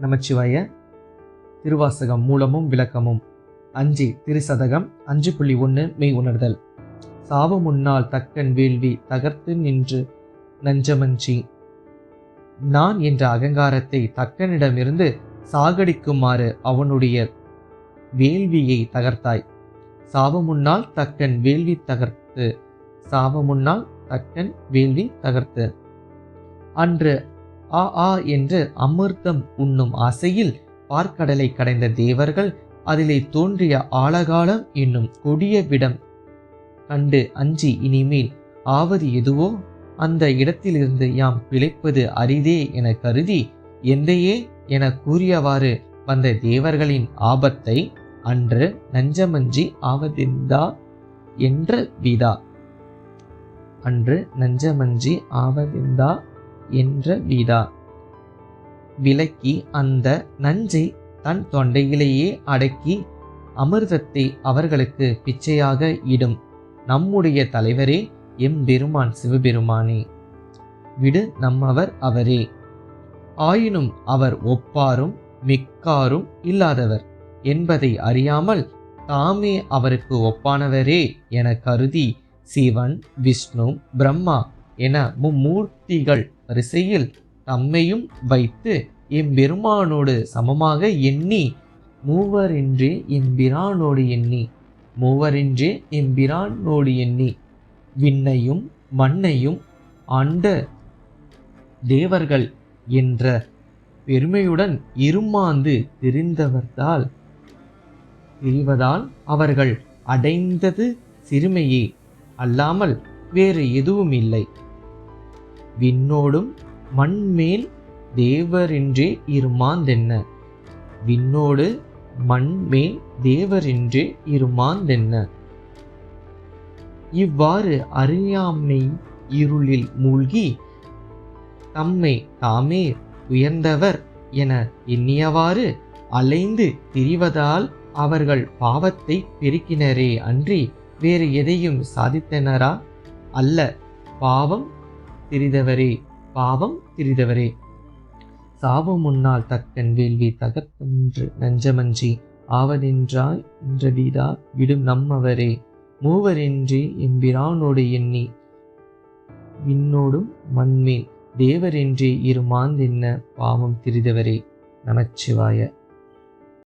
நமச்சிவாய திருவாசகம் மூலமும் விளக்கமும். அஞ்சு திருசதகம் அஞ்சு புள்ளி ஒன்று மெய் உணர்தல். சாவு முன்னால் தக்கன் வேள்வி தகர்த்து நின்று நஞ்சமஞ்சி. நான் என்ற அகங்காரத்தை தக்கனிடமிருந்து சாகடிக்குமாறு அவனுடைய வேள்வியை தகர்த்தாய். சாவு முன்னால் தக்கன் வேள்வி தகர்த்து சாவு முன்னால் தக்கன் வேள்வி தகர்த்து. அன்று ஆ ஆ என்று அமிர்தம் உண்ணும் ஆசையில் பார்க்கடலை கடைந்த தேவர்கள் அதிலே தோன்றிய ஆழகாலம் என்னும் கொடிய விடம் கண்டு அஞ்சி இனிமேல் ஆவது எதுவோ அந்த இடத்திலிருந்து யாம் பிழைப்பது அரிதே என கருதி எந்தையே என கூறியவாறு வந்த தேவர்களின் ஆபத்தை அன்று நஞ்சமஞ்சி ஆவதிந்தா என்ற விதா. அன்று நஞ்சமஞ்சி ஆவதிந்தா என்ற வீதா விலக்கி அந்த நஞ்சை தன் தொண்டையிலேயே அடக்கி அமிர்தத்தை அவர்களுக்கு பிச்சையாக இடும். நம்முடைய தலைவரே எம்பெருமான் சிவபெருமானே. விடு நம்மவர் அவரே. ஆயினும் அவர் ஒப்பாரும் மிக்காரும் இல்லாதவர். என்பதை அறியாமல் தாமே அவருக்கு ஒப்பானவரே என கருதி சிவன் விஷ்ணு பிரம்மா என மும்மூர்த்திகள் வரிசையில் தம்மையும் வைத்து எம்பெருமானோடு சமமாக எண்ணி மூவரின்றி எம்பிரானோடு எண்ணி மூவரின்றி எம்பிரானோடு எண்ணி விண்ணையும் மண்ணையும் ஆண்ட தேவர்கள் என்ற பெருமையுடன் இருமாந்து தெரிந்தவர்தால் தெரிவதால் அவர்கள் அடைந்தது சிறுமையே. அல்லாமல் வேறு எதுவும் இல்லை. விண்ணோடும் மண்மேல் தேவரின்றே இருமாந்தென்ன? விண்ணோடு மண்மேல் தேவரின்றே இருமாந்தென்ன? இவ்வாறு அறியாமை இருளில் மூழ்கி தம்மை தாமே உயர்ந்தவர் என எண்ணியவாறு அலைந்து திரிவதால் அவர்கள் பாவத்தை பெருக்கினரே அன்றி வேறு எதையும் சாதித்தனரா? அல்ல. பாவம் திரிதவரே பாவம் திரிதவரே. சாவு முன்னால் தக்கன் வேள்வி தகப்பென்று நஞ்சமஞ்சி ஆவதென்றாய் என்ற வீதா விடும் நம்மவரே. மூவரின்றி எம்பிரானோடு எண்ணி விண்ணோடும் மண்மேல் தேவரின்றி இரு மாந்தென்ன பாவம் திரிதவரே. நமச்சிவாய.